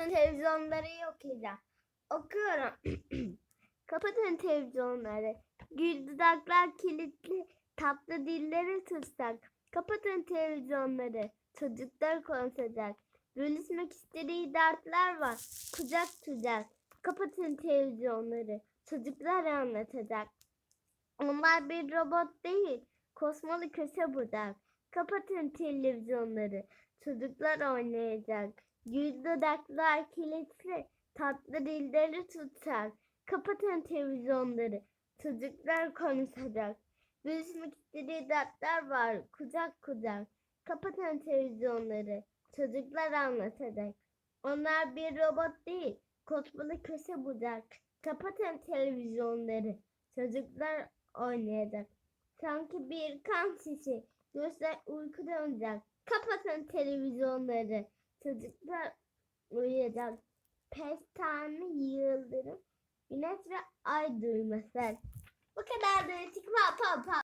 Kapatın televizyonları yok edeceğim. Okuyorum. Kapatın televizyonları. Gül dudaklar kilitli. Tatlı dilleri tutsak. Kapatın televizyonları. Çocuklar konuşacak. Bölüşmek istediği dertler var. Kucak tutacak. Kapatın televizyonları. Çocuklar anlatacak. Onlar bir robot değil. Kosmalı köse bucak. Kapatın televizyonları. Çocuklar oynayacak. Gül dudaklar kilitli. Tatlı dilleri tutacak. Kapatın televizyonları. Çocuklar konuşacak. Bölüşmek istediği dertler var. Kucak kucak. Kapatın televizyonları. Çocuklar anlatacak. Onlar bir robot değil. Kosmalı köse bucak. Kapatın televizyonları. Çocuklar oynayacak. Sanki bir kan şişi. Gözler uykuda olacak. Kapatın televizyonları. Çocuklar uyuyacak. Pestane yıldırım. Güneş ve ay duymasın. Bu kadar da pa pa pa.